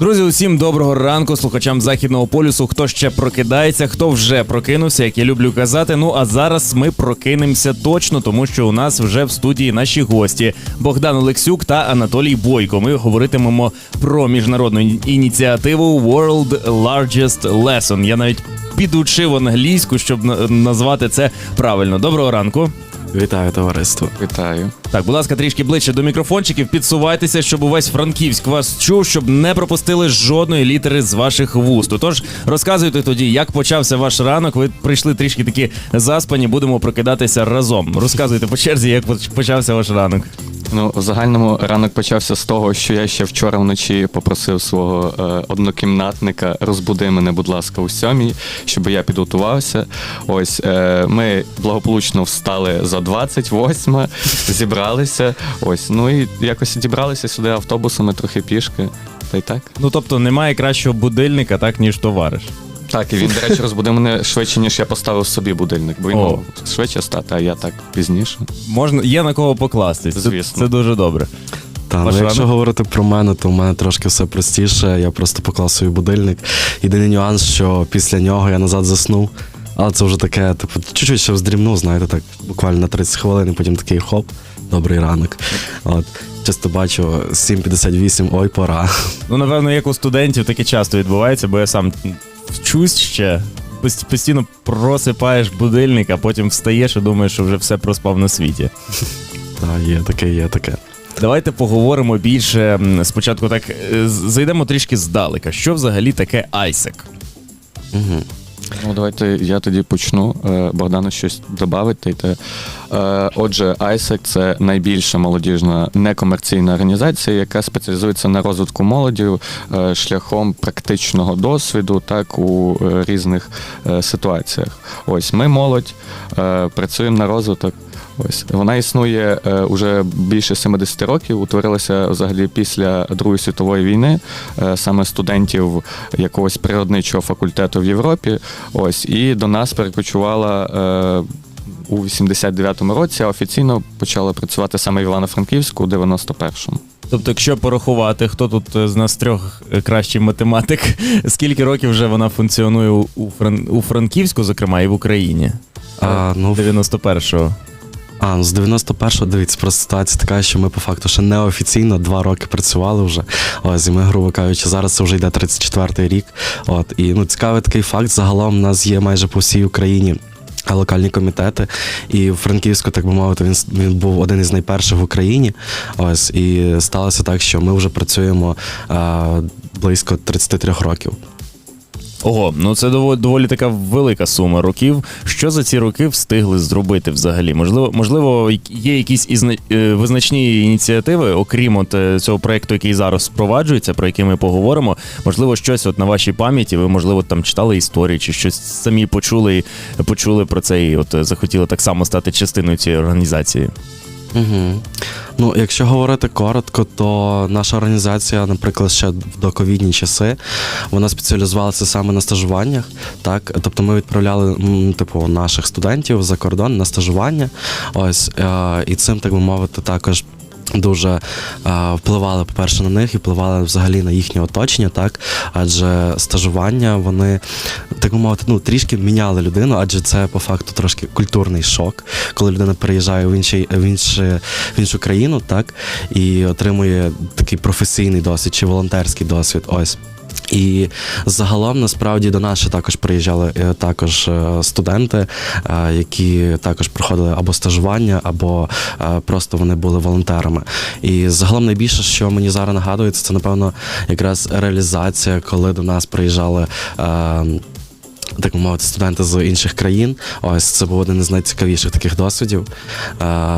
Друзі, усім доброго ранку слухачам західного полюсу. Хто ще прокидається, хто вже прокинувся, як я люблю казати. Ну а зараз ми прокинемося точно, тому що у нас вже в студії наші гості Богдан Олексюк та Анатолій Бойко. Ми говоритимемо про міжнародну ініціативу World Largest Lesson. Я навіть підучив англійську, щоб назвати це правильно. Доброго ранку. Вітаю товариство. Вітаю. Так, будь ласка, трішки ближче до мікрофончиків. Підсувайтеся, щоб увесь Франківськ вас чув, щоб не пропустили жодної літери з ваших вуст. Тож розказуйте тоді, як почався ваш ранок. Ви прийшли трішки такі заспані, будемо прокидатися разом. Розказуйте по черзі, як почався ваш ранок. Ну, в загальному ранок почався з того, що я ще вчора вночі попросив свого е, однокімнатника розбуди мене, будь ласка, у сьомій, щоб я підготувався. Ось е, ми благополучно встали за 28, зібралися. Ось, ну і якось дібралися сюди автобусами, трохи пішки. Та й так. Ну тобто немає кращого будильника, так ніж товариш. Так, і він, до речі, розбудив мене швидше, ніж я поставив собі будильник, бо він О. мав швидше стати, а я так пізніше. Можна є на кого покластись. Звісно. це дуже добре. Та Ваш ну, якщо ранок? говорити про мене, то в мене трошки все простіше. Я просто поклав свій будильник. Єдиний нюанс, що після нього я назад заснув. Але це вже таке, типу, чуть-чуть ще вздрімнув, знаєте, так, буквально на 30 хвилин, і потім такий хоп, добрий ранок. От. Часто бачу 7.58, ой, пора. Ну, напевно, як у студентів таке часто відбувається, бо я сам вчусь ще. Постійно просипаєш будильник, а потім встаєш і думаєш, що вже все проспав на світі. Та, є таке, є таке. Давайте поговоримо більше. Спочатку так е, зайдемо трішки здалека. Що взагалі таке ISEC? Угу. Ну, давайте я тоді почну. Е, Богдану щось додати. Е, Отже, ISEC – це найбільша молодіжна некомерційна організація, яка спеціалізується на розвитку молоді е, шляхом практичного досвіду, так у різних ситуаціях. Ось ми молодь, працюємо на розвиток. Ось вона існує е, уже більше 70 років. Утворилася взагалі після Другої світової війни, е, саме студентів якогось природничого факультету в Європі. Ось і до нас перекочувала. Е, у 89-му році а офіційно почала працювати саме в Івано-Франківську у 91-му. Тобто, якщо порахувати, хто тут е, з нас трьох е, кращий математик, скільки років вже вона функціонує у, у, Фран... у Франківську, зокрема, і в Україні? А, ну, 91-го. А, ну з 91-го, дивіться, просто ситуація така, що ми по факту ще неофіційно два роки працювали вже. Ось, і ми, грубо кажучи, зараз це вже йде 34-й рік. От, і ну, цікавий такий факт. Загалом у нас є майже по всій Україні. Локальні комітети, і в Франківську, так би мовити, він, він був один із найперших в Україні. Ось і сталося так, що ми вже працюємо а, близько 33 років. Ого, ну це доволі, доволі така велика сума років. Що за ці роки встигли зробити взагалі? Можливо, можливо, є якісь ізна... е, визначні ініціативи, окрім от е, цього проекту, який зараз впроваджується, про який ми поговоримо. Можливо, щось от на вашій пам'яті, ви можливо там читали історії, чи щось самі почули почули про це, і от е, захотіли так само стати частиною цієї організації. Угу. Ну, якщо говорити коротко, то наша організація, наприклад, ще в доковідні часи, вона спеціалізувалася саме на стажуваннях. Так, тобто ми відправляли типу наших студентів за кордон на стажування. Ось е, і цим, так би мовити, також. Дуже е, впливали, по-перше, на них і впливали взагалі на їхнє оточення, так адже стажування вони так би мовити, ну трішки міняли людину, адже це по факту трошки культурний шок, коли людина переїжджає в інший в інше, в іншу країну, так і отримує такий професійний досвід чи волонтерський досвід. Ось. І загалом насправді до нас ще також приїжджали е, також е, студенти, е, які також проходили або стажування, або просто вони були волонтерами. І загалом найбільше, що мені зараз нагадується, це напевно якраз реалізація, коли до нас приїжджали. Так мовити, студенти з інших країн. Ось це був один із найцікавіших таких досвідів.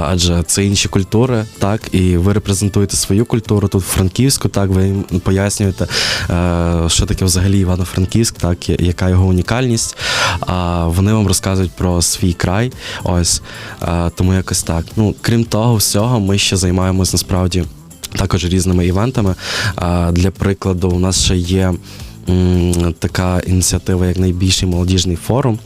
Адже це інші культури, так, і ви репрезентуєте свою культуру тут в Франківську, так, ви їм пояснюєте, е, що таке взагалі Івано-Франківськ, так, яка його унікальність. А вони вам розказують про свій край. Ось. Тому якось так. Ну, крім того всього, ми ще займаємось насправді. також різними івентами. Для прикладу, у нас ще є така ініціатива, як найбільший молодіжний форум.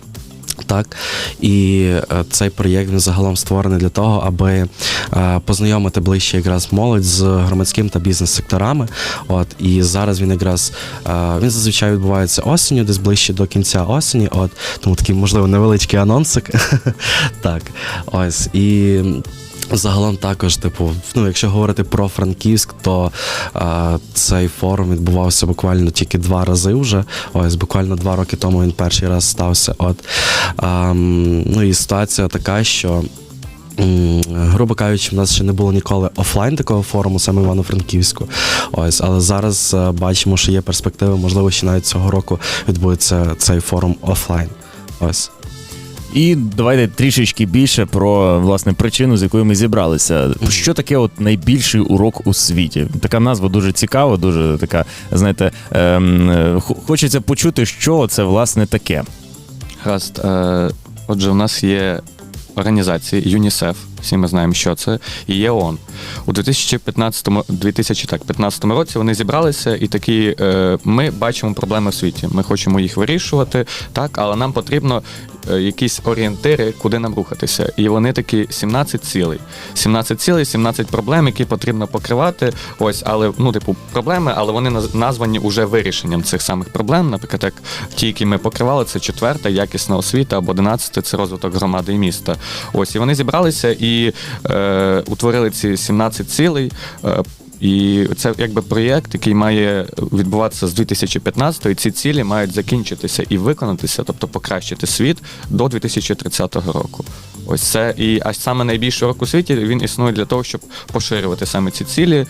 Так, і е, цей проєкт він загалом створений для того, аби е, познайомити ближче якраз молодь з громадським та бізнес-секторами. От і зараз він якраз е, він зазвичай відбувається осінню, десь ближче до кінця осені. От тому такий, можливо, невеличкий анонсик. так, ось і. Загалом також, типу, ну, якщо говорити про Франківськ, то е, цей форум відбувався буквально тільки два рази вже. Ось буквально два роки тому він перший раз стався. От ем, ну і ситуація така, що. Грубо кажучи, в нас ще не було ніколи офлайн такого форуму, саме Івано-Франківську. Ось, але зараз е, бачимо, що є перспективи, можливо, ще навіть цього року відбудеться цей форум офлайн. Ось. І давайте трішечки більше про власне причину, з якою ми зібралися. Що таке от найбільший урок у світі? Така назва дуже цікава, дуже така, знаєте, ем, е, хочеться почути, що це власне таке. Гаразд. Е, отже, у нас є організації ЮНІСЕФ, всі ми знаємо, що це, і є ООН. У 2015, 2015 році вони зібралися і такі: е, ми бачимо проблеми в світі. Ми хочемо їх вирішувати, так, але нам потрібно якісь орієнтири, куди нам рухатися. І вони такі 17 цілей. 17 цілей, 17 проблем, які потрібно покривати. Ось, але ну, типу, проблеми, але вони названі уже вирішенням цих самих проблем. Наприклад, як ті, які ми покривали, це четверта якісна освіта, або одинадцяте це розвиток громади і міста. Ось і вони зібралися і е, утворили ці 17 цілей. Е, і це якби проєкт, який має відбуватися з 2015 і ці цілі мають закінчитися і виконатися, тобто покращити світ до 2030 року. Ось це і а саме найбільший урок у світі він існує для того, щоб поширювати саме ці цілі, е,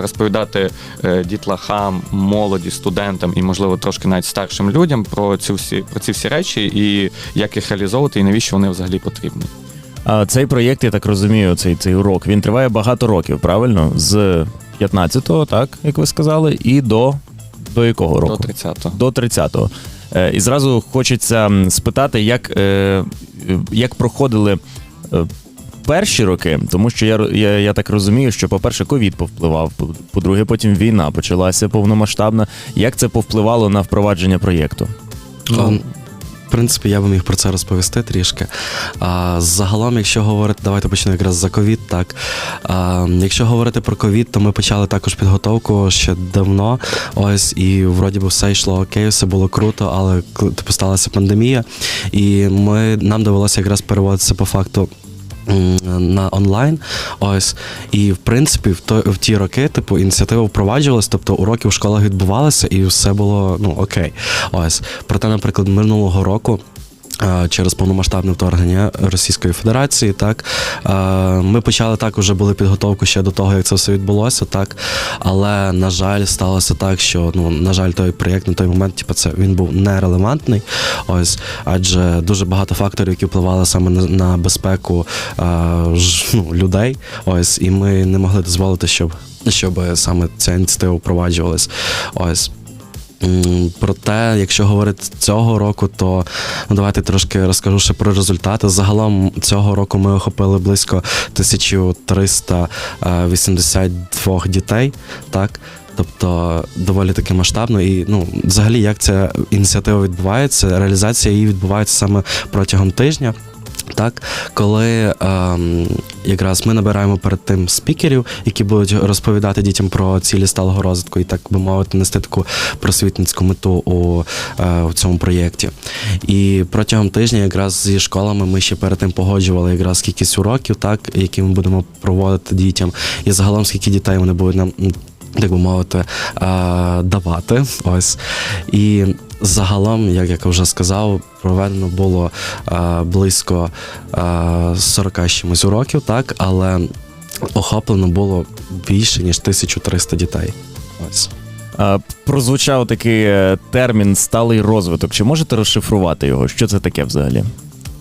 розповідати е, дітлахам, молоді, студентам і, можливо, трошки навіть старшим людям про ці всі про ці всі речі і як їх реалізовувати, і навіщо вони взагалі потрібні. А цей проєкт, я так розумію, цей, цей урок, він триває багато років, правильно? З 15-го, так, як ви сказали, і до, до якого року? До 30-го. До 30-го. Е, І зразу хочеться спитати, як, е, як проходили е, перші роки, тому що я, я, я так розумію, що, по-перше, ковід повпливав, по- по-друге, потім війна почалася повномасштабна. Як це повпливало на впровадження проєкту? Принципі, я би міг про це розповісти трішки. А, загалом, якщо говорити, давайте почнемо якраз за ковід. Так а, якщо говорити про ковід, то ми почали також підготовку ще давно. Ось і вроді би все йшло окей, все було круто, але типу, сталася пандемія, і ми нам довелося якраз переводитися по факту. На онлайн, ось і в принципі, в то в ті роки, типу, ініціатива впроваджувалась, тобто уроки в школах відбувалися, і все було ну окей. Ось проте, наприклад, минулого року. Через повномасштабне вторгнення Російської Федерації, так ми почали так, уже були підготовку ще до того, як це все відбулося, так. Але на жаль, сталося так, що ну на жаль, той проєкт на той момент, типу, це він був нерелевантний. Ось, адже дуже багато факторів, які впливали саме на, на безпеку ну, людей. Ось, і ми не могли дозволити, щоб, щоб саме ця ініціатива впроваджувалась. Ось. Проте, якщо говорити цього року, то ну, давайте трошки розкажу ще про результати. Загалом цього року ми охопили близько 1382 дітей, так. Тобто доволі таки масштабно. І ну, взагалі, як ця ініціатива відбувається, реалізація її відбувається саме протягом тижня. Так, коли ем, якраз ми набираємо перед тим спікерів, які будуть розповідати дітям про цілі сталого розвитку і так би мовити, нести таку просвітницьку мету у е, в цьому проєкті. І протягом тижня, якраз зі школами, ми ще перед тим погоджували якраз кількість уроків, так, які ми будемо проводити дітям, і загалом скільки дітей вони будуть нам. Так би мовити, е, давати. Ось. І загалом, як я вже сказав, проведено було е, близько е, 40 чимось уроків, так, але охоплено було більше, ніж 1300 дітей. Ось. Прозвучав такий е, термін сталий розвиток. Чи можете розшифрувати його? Що це таке взагалі?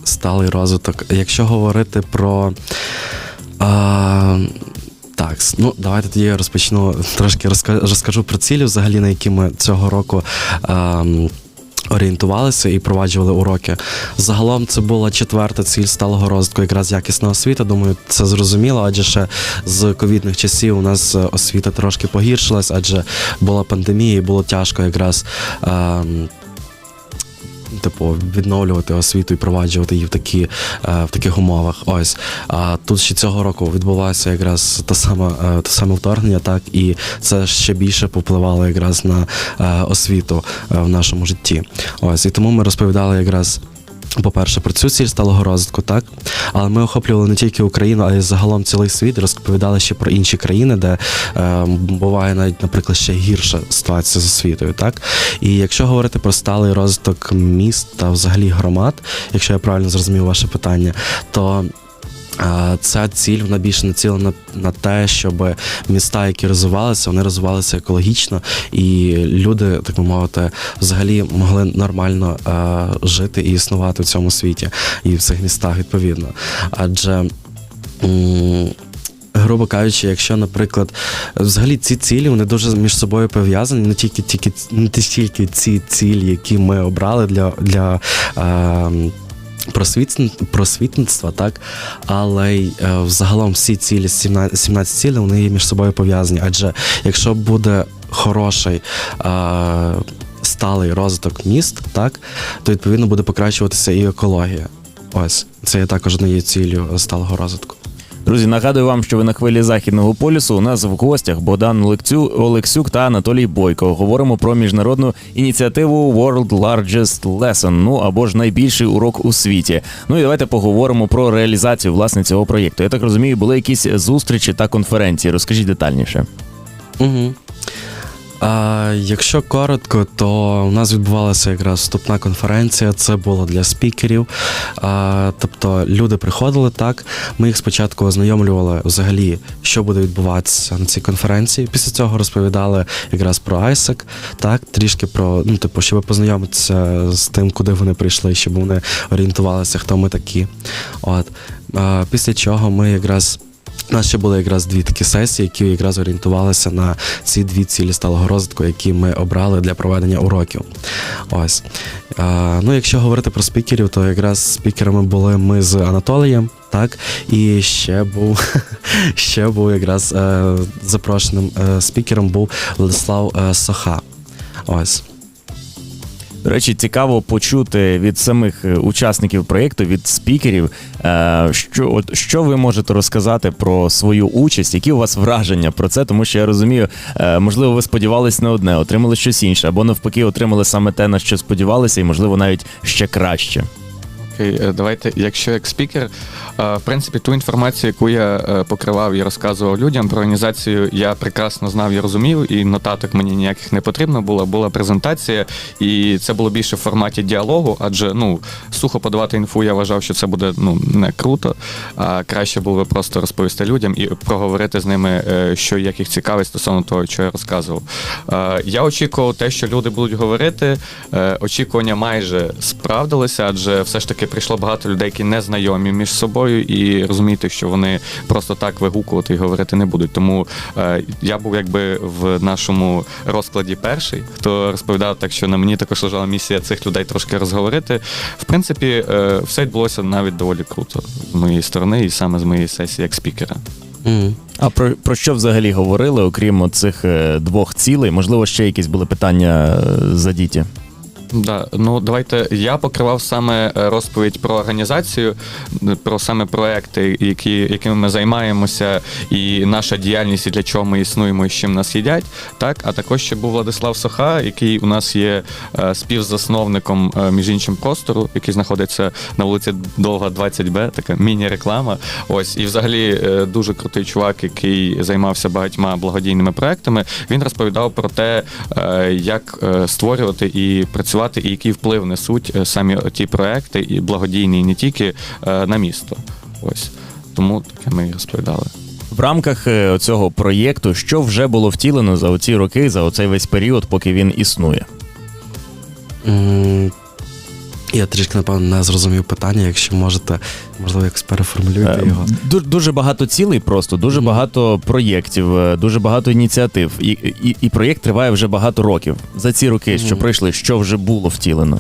Сталий розвиток. Якщо говорити про. А, так, ну давайте тоді я розпочну трошки розка- розкажу про цілі, взагалі, на які ми цього року. А, орієнтувалися і проваджували уроки. Загалом це була четверта ціль сталого розвитку, якраз якісна освіта. Думаю, це зрозуміло, адже ще з ковідних часів у нас е, освіта трошки погіршилась, адже була пандемія, і було тяжко якраз. ем, Типу, відновлювати освіту і проваджувати її в такі е, в таких умовах. Ось а тут ще цього року відбулося якраз та сама та те саме вторгнення, так і це ще більше попливало якраз на е, освіту е, в нашому житті. Ось і тому ми розповідали якраз. По-перше, про цю ціль сталого розвитку, так але ми охоплювали не тільки Україну, а й загалом цілий світ. Розповідали ще про інші країни, де е, буває навіть, наприклад, ще гірша ситуація з освітою. Так і якщо говорити про сталий розвиток міст та взагалі громад, якщо я правильно зрозумів ваше питання, то Ця ціль вона більше націлена на те, щоб міста, які розвивалися, вони розвивалися екологічно, і люди, так би мовити, взагалі могли нормально е, жити і існувати в цьому світі і в цих містах відповідно. Адже Грубо кажучи, якщо, наприклад, взагалі ці цілі вони дуже між собою пов'язані, не тільки тільки не тільки ці цілі, які ми обрали для, для е, просвітництва, так, але й е, взагалом всі цілі 17, 17 цілей вони є між собою пов'язані. Адже якщо буде хороший. Е, Сталий розвиток міст, так, то відповідно буде покращуватися і екологія. Ось це є також однією ціллю сталого розвитку. Друзі, нагадую вам, що ви на хвилі західного полюсу. У нас в гостях Богдан Лекцю Олексюк та Анатолій Бойко. Говоримо про міжнародну ініціативу World Largest Lesson, ну або ж найбільший урок у світі. Ну і давайте поговоримо про реалізацію власне цього проєкту. Я так розумію, були якісь зустрічі та конференції. Розкажіть детальніше. Угу. А, якщо коротко, то у нас відбувалася якраз вступна конференція. Це було для спікерів. А, тобто люди приходили так. Ми їх спочатку ознайомлювали взагалі, що буде відбуватися на цій конференції. Після цього розповідали якраз про ISEC, так, трішки про, ну, типу, щоб познайомитися з тим, куди вони прийшли, щоб вони орієнтувалися, хто ми такі. От. А, після чого ми якраз. У нас ще були якраз дві такі сесії, які якраз орієнтувалися на ці дві цілі сталого розвитку, які ми обрали для проведення уроків. Ось. А, ну, якщо говорити про спікерів, то якраз спікерами були ми з Анатолієм, так, і ще був ще був якраз е, запрошеним е, спікером був Владислав е, Соха. Ось. До речі, цікаво почути від самих е, учасників проєкту, від спікерів, е, що, от, що ви можете розказати про свою участь, які у вас враження про це, тому що я розумію, е, можливо, ви сподівались на одне, отримали щось інше, або навпаки, отримали саме те, на що сподівалися, і можливо навіть ще краще. Окей, е, давайте, якщо як спікер, е, в принципі, ту інформацію, яку я е, покривав і розказував людям про організацію, я прекрасно знав і розумів, і нотаток мені ніяких не потрібно було. Була презентація, і це було більше в форматі діалогу, адже ну сухо подавати інфу, я вважав, що це буде ну не круто. А краще було би просто розповісти людям і проговорити з ними, що як їх цікавить стосовно того, що я розказував. Я очікував те, що люди будуть говорити. Очікування майже справдилися, адже все ж таки прийшло багато людей, які не знайомі між собою, і розумієте, що вони просто так вигукувати і говорити не будуть. Тому е, я був якби в нашому розкладі перший, хто розповідав так, що на мені також лежала місія цих людей трошки розговорити. В принципі, е, все відбулося навіть доволі круто з моєї сторони, і саме з моєї сесії як спікера. Мгм. А про, про що взагалі говорили, окрім цих двох цілей? Можливо, ще якісь були питання е, задіті? Да, ну давайте я покривав саме е, розповідь про організацію, про саме проекти, які, якими ми займаємося, і наша діяльність, і для чого ми існуємо, і з чим нас їдять. Так, а також ще був Владислав Соха, який у нас є е, співзасновником е, між іншим простору, який знаходиться на вулиці Довга 20Б, така міні-реклама. Ось, і взагалі дуже крутий чувак, який займався багатьма благодійними проектами. Він розповідав про те, як створювати і працювати, і який вплив несуть е, самі ті проекти, і благодійні, і не тільки е, на місто. Ось тому таке ми і розповідали. В рамках е, цього проєкту, що вже було втілено за оці роки, за оцей весь період, поки він існує? Я трішки, напевно, не зрозумів питання. Якщо можете, можливо, якось переформулюйте Е, його. ду- Дуже багато цілей просто, дуже багато проєктів, е, дуже багато ініціатив. І, і, і проєкт триває вже багато років. За ці роки, що пройшли, що вже було втілено.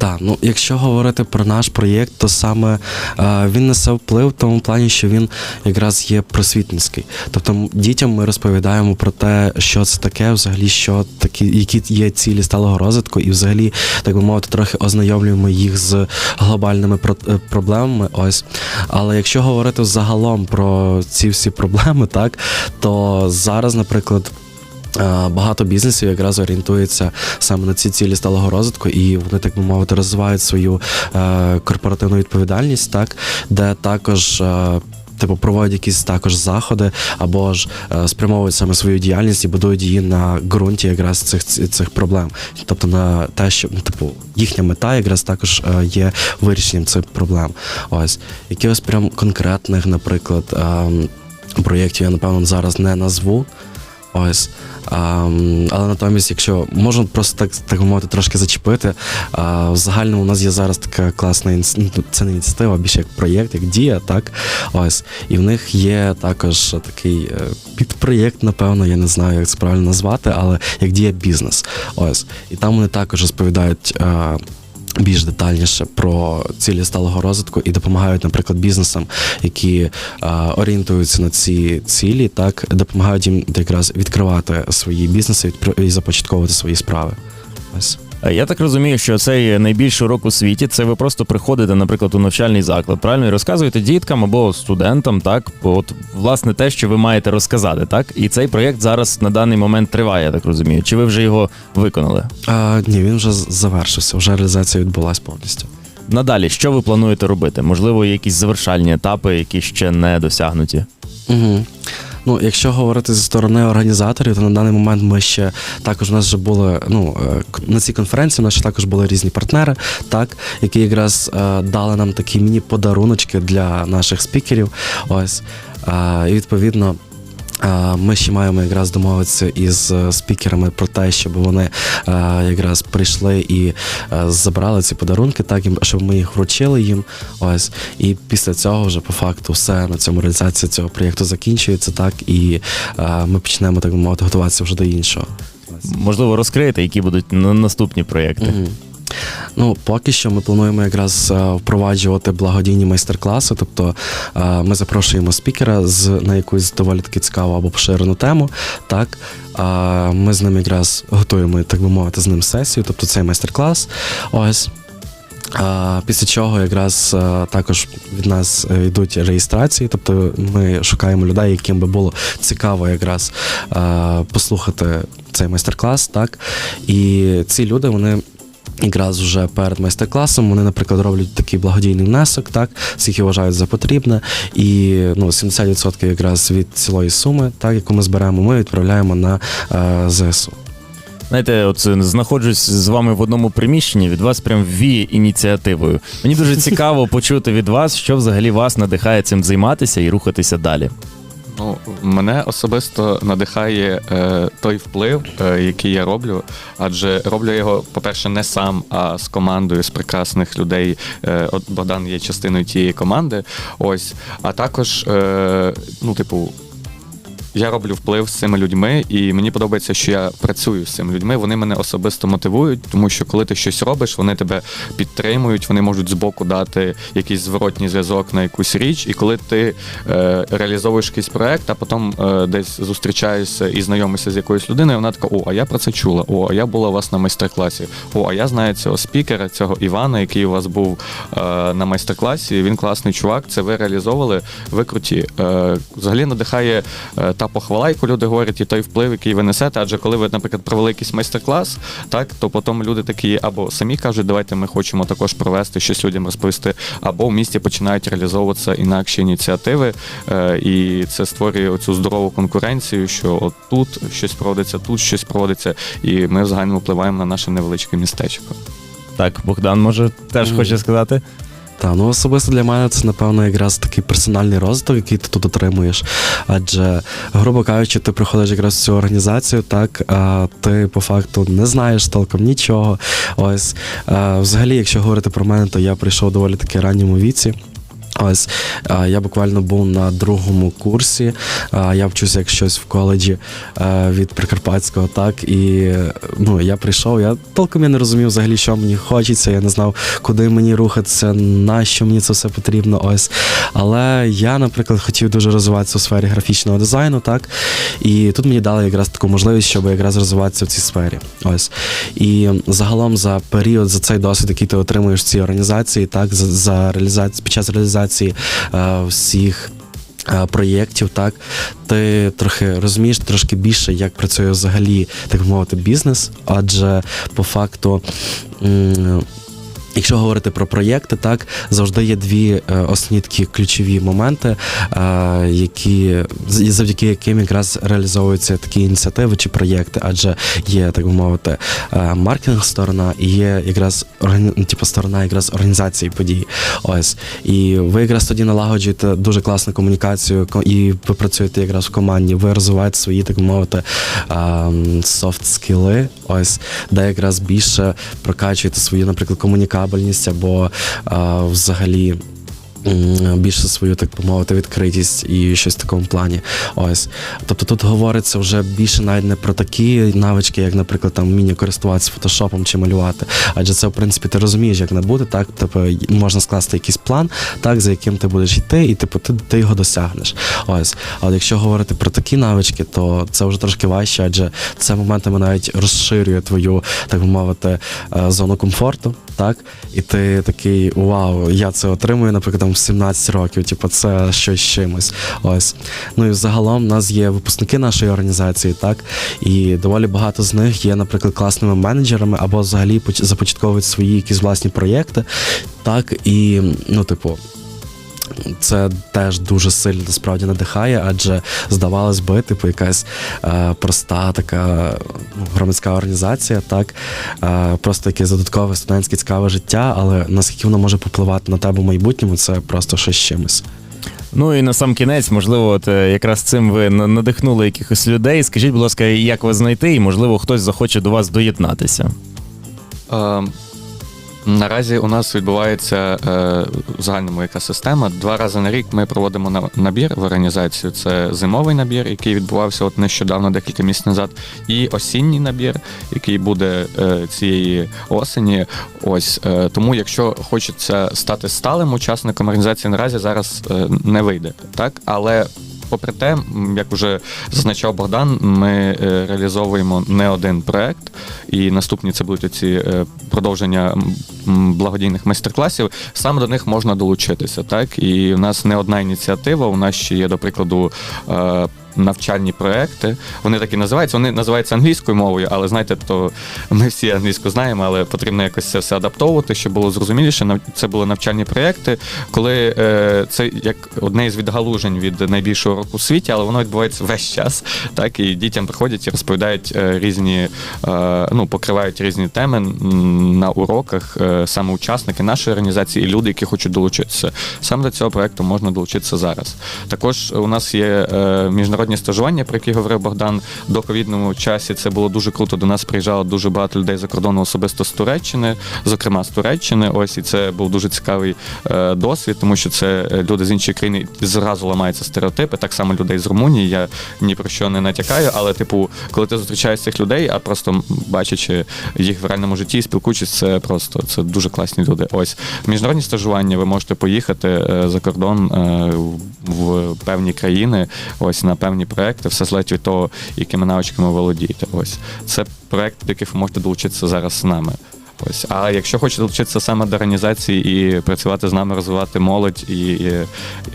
Так, ну якщо говорити про наш проєкт, то саме е, він несе вплив в тому плані, що він якраз є просвітницький. Тобто дітям ми розповідаємо про те, що це таке, взагалі, що такі, які є цілі сталого розвитку, і взагалі, так би мовити, трохи ознайомлюємо їх з глобальними про- е, проблемами. Ось. Але якщо говорити загалом про ці всі проблеми, так то зараз, наприклад. Е, Багато бізнесів якраз орієнтується саме на ці цілі сталого розвитку, і вони, так би мовити, розвивають свою е, корпоративну відповідальність, так, де також. Е, Типу проводять якісь також заходи або ж е, спрямовують саме свою діяльність і будують її на ґрунті якраз цих цих проблем. Тобто на те, що ну, типу їхня мета якраз також е, є вирішенням цих проблем. Ось якихось прям конкретних, наприклад, ем, проєктів я напевно зараз не назву. Ось. Ам, але натомість, якщо можна просто так, так мовити, трошки зачепити. А, в загальному у нас є зараз така класна ініс- ну, це не ініціатива, а більше як проєкт, як дія, так? Ось. І в них є також такий е, підпроєкт, напевно, я не знаю, як це правильно назвати, але як дія бізнес. Ось. І там вони також розповідають. е, більш детальніше про цілі сталого розвитку і допомагають, наприклад, бізнесам, які е, орієнтуються на ці цілі, так допомагають їм якраз відкривати свої бізнеси і започатковувати свої справи. Ось. Я так розумію, що цей найбільший урок у світі це ви просто приходите, наприклад, у навчальний заклад, правильно, і розказуєте діткам або студентам, так, от власне те, що ви маєте розказати, так? І цей проєкт зараз на даний момент триває, я так розумію. Чи ви вже його виконали? А, ні, він вже завершився, вже реалізація відбулася повністю. Надалі, що ви плануєте робити? Можливо, є якісь завершальні етапи, які ще не досягнуті. Угу. Ну, якщо говорити зі сторони організаторів, то на даний момент ми ще також у нас вже були ну е, на цій конференції. У нас ще також були різні партнери, так які якраз е, дали нам такі міні-подаруночки для наших спікерів. Ось Е, і відповідно. Ми ще маємо якраз домовитися із е, спікерами про те, щоб вони е, якраз прийшли і е, забрали ці подарунки, так щоб ми їх вручили їм. Ось і після цього вже по факту все на цьому реалізація цього проєкту закінчується, так і ми почнемо так би мовити готуватися вже до іншого. Можливо, розкриєте, які будуть на- наступні проєкти. Мгм. Ну, поки що ми плануємо якраз е, впроваджувати благодійні майстер-класи. Тобто е, ми запрошуємо спікера з на якусь доволі таки цікаву або поширену тему. Так ми з ним якраз готуємо, так би мовити, з ним сесію, тобто цей майстер-клас. Ось. Після чого якраз е, також від нас йдуть реєстрації, тобто ми шукаємо людей, яким би було цікаво якраз послухати цей майстер-клас, так і ці люди вони. Якраз вже перед майстер-класом вони, наприклад, роблять такий благодійний внесок, так, скільки вважають за потрібне, і ну, 70% якраз від цілої суми, так, яку ми зберемо, ми відправляємо на е, ЗСУ. Знаєте, от е, знаходжусь з вами в одному приміщенні, від вас прям віє ініціативою. Мені дуже цікаво почути від вас, що взагалі вас надихає цим займатися і рухатися далі. Ну, мене особисто надихає е, той вплив, е, який я роблю, адже роблю його, по-перше, не сам, а з командою з прекрасних людей. Е, от Богдан є частиною тієї команди. Ось, а також, е, ну, типу. Я роблю вплив з цими людьми, і мені подобається, що я працюю з цими людьми. Вони мене особисто мотивують, тому що коли ти щось робиш, вони тебе підтримують, вони можуть збоку дати якийсь зворотній зв'язок на якусь річ. І коли ти е, реалізовуєш якийсь проект, а потім е, десь зустрічаєшся і знайомишся з якоюсь людиною, вона така: о, а я про це чула. О, а я була у вас на майстер-класі. О, а я знаю цього спікера, цього Івана, який у вас був е, на майстер-класі. Він класний чувак. Це ви реалізовували. Ви круті. Е, взагалі надихає е, та похвала, яку люди говорять, і той вплив, який ви несете. Адже коли ви, наприклад, провели якийсь майстер-клас, так то потім люди такі або самі кажуть, давайте ми хочемо також провести щось людям розповісти, або в місті починають реалізовуватися інакші ініціативи, е, і це створює оцю здорову конкуренцію, що от тут щось проводиться, тут щось проводиться, і ми в загальному впливаємо на наше невеличке містечко. Так, Богдан, може, теж Мгм. хоче сказати. Та ну особисто для мене це напевно якраз такий персональний розвиток, який ти тут отримуєш. Адже, грубо кажучи, ти приходиш якраз в цю організацію, так а ти по факту не знаєш толком нічого. Ось а, взагалі, якщо говорити про мене, то я прийшов доволі таки ранньому віці. Ось я буквально був на другому курсі. Я вчуся як щось в коледжі від Прикарпатського, так і ну я прийшов. Я толком я не розумів взагалі, що мені хочеться. Я не знав, куди мені рухатися, на що мені це все потрібно. Ось. Але я, наприклад, хотів дуже розвиватися у сфері графічного дизайну, так і тут мені дали якраз таку можливість, щоб якраз розвиватися в цій сфері. Ось і загалом за період, за цей досвід, який ти отримуєш в цій організації, так за, за реалізацію під час реалізації е, всіх. е, Проєктів, так ти трохи розумієш трошки більше, як працює взагалі, так мовити, бізнес, адже по факту. Якщо говорити про проєкти, так завжди є дві е, основні такі ключові моменти, е, які завдяки яким якраз реалізовуються такі ініціативи чи проєкти, адже є так би мовити е, маркетинг сторона і є якраз ну, типу, сторона якраз організації подій. Ось і ви якраз тоді налагоджуєте дуже класну комунікацію, і ви працюєте якраз в команді. Ви розвиваєте свої так би мовити софт скіли, ось де якраз більше прокачуєте свою, наприклад, комунікабельність або а, взагалі. Більше свою, так би мовити, відкритість і щось в такому плані. Ось. Тобто тут говориться вже більше навіть не про такі навички, як, наприклад, там вміння користуватися фотошопом чи малювати. Адже це, в принципі, ти розумієш, як не так? Тобто можна скласти якийсь план, так, за яким ти будеш йти, і типу, ти, ти його досягнеш. Ось. Але якщо говорити про такі навички, то це вже трошки важче, адже це моментами навіть розширює твою, так би мовити, е, зону комфорту, так? І ти такий вау, я це отримую, наприклад, там 17 років, типу, це щось з чимось. Ось. Ну і загалом в нас є випускники нашої організації, так? І доволі багато з них є, наприклад, класними менеджерами або взагалі започатковують свої якісь власні проєкти. Так, і, ну, типу, це теж дуже сильно насправді надихає, адже здавалось би, типу, якась е, проста така ну, громадська організація, так е, просто якесь додаткове студентське цікаве життя, але наскільки воно може попливати на тебе в майбутньому, це просто щось з чимось. Ну і на сам кінець, можливо, от е, якраз цим ви надихнули якихось людей. Скажіть, будь ласка, як вас знайти, і можливо хтось захоче до вас доєднатися. Е, Наразі у нас відбувається е, в загальному яка система. Два рази на рік ми проводимо на- набір в організацію. Це зимовий набір, який відбувався от нещодавно, декілька місяців назад, і осінній набір, який буде е, цієї осені. Ось е, тому, якщо хочеться стати сталим учасником організації, наразі зараз не вийде, так але. Попри те, як вже зазначав Богдан, ми е, реалізовуємо не один проект, і наступні це будуть ці е, продовження благодійних майстер-класів. Саме до них можна долучитися. Так і в нас не одна ініціатива. У нас ще є, до прикладу. Навчальні проекти, вони так і називаються. Вони називаються англійською мовою, але знаєте, то ми всі англійську знаємо, але потрібно якось це все адаптовувати, щоб було зрозуміліше. Це були навчальні проекти, коли е, це як одне із відгалужень від найбільшого року у світі, але воно відбувається весь час. Так і дітям приходять і розповідають е, різні, е, ну покривають різні теми на уроках, саме учасники нашої організації і люди, які хочуть долучитися. Саме до цього проекту можна долучитися зараз. Також у нас є е, міжнародні стажування, про які говорив Богдан до ковідному часі. Це було дуже круто. До нас приїжджало дуже багато людей за кордону, особисто з Туреччини, зокрема з Туреччини. Ось і це був дуже цікавий е, досвід, тому що це е, люди з іншої країни зразу ламаються стереотипи. Так само людей з Румунії. Я ні про що не натякаю, але типу, коли ти зустрічаєш цих людей, а просто бачачи їх в реальному житті, і спілкуючись, це просто це дуже класні люди. Ось міжнародні стажування. Ви можете поїхати е, за кордон в певні країни, ось на певні проекти, все залежить від того, якими навичками володієте. Ось це проект, до яких ви можете долучитися зараз з нами. Ось, а якщо хочете долучитися саме до організації і працювати з нами, розвивати молодь і, і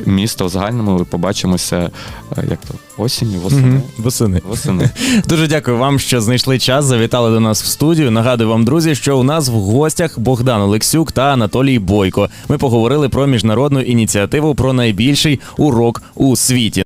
місто в загальному, ви побачимося е, як то осінню, восени. Мгм, Восени. Восени. Дуже дякую вам, що знайшли час, завітали до нас в студію. Нагадую вам, друзі, що у нас в гостях Богдан Олексюк та Анатолій Бойко. Ми поговорили про міжнародну ініціативу про найбільший урок у світі.